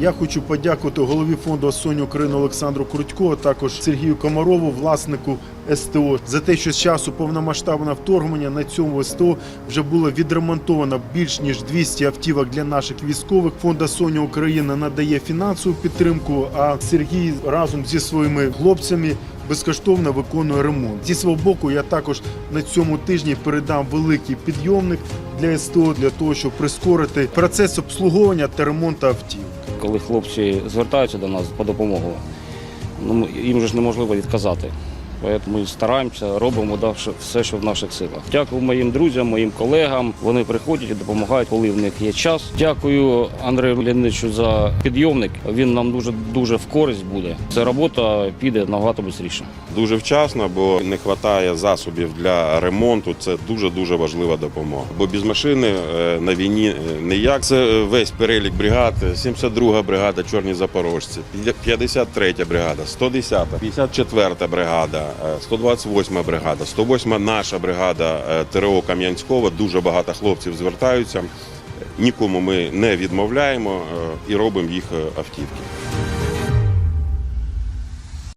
Я хочу подякувати голові фонду Соню України Олександру Крутько, а також Сергію Комарову, власнику СТО, за те, що з часу повномасштабного вторгнення на цьому СТО вже було відремонтовано більш ніж 200 автівок для наших військових. Фонда Соня Україна надає фінансову підтримку. А Сергій разом зі своїми хлопцями безкоштовно виконує ремонт. Зі свого боку, я також на цьому тижні передам великий підйомник для СТО для того, щоб прискорити процес обслуговування та ремонту автівок. Коли хлопці звертаються до нас по допомогу, ну, їм же ж неможливо відказати. Тому стараємося, робимо да, все, що в наших силах. Дякую моїм друзям, моїм колегам. Вони приходять і допомагають, коли в них є час. Дякую Андрею Леонидовичу за підйомник. Він нам дуже дуже в користь буде. Ця робота піде набагато швидше. дуже вчасно, бо не вистачає засобів для ремонту. Це дуже дуже важлива допомога. Бо без машини е, на війні е, ніяк. Це е, весь перелік бригад. 72 бригада Чорні Запорожці, 53 бригада, 110, 54 бригада, 128 бригада, 108 наша бригада е, ТРО Кам'янського. Дуже багато хлопців звертаються. Нікому ми не відмовляємо е, і робимо їх е, автівки.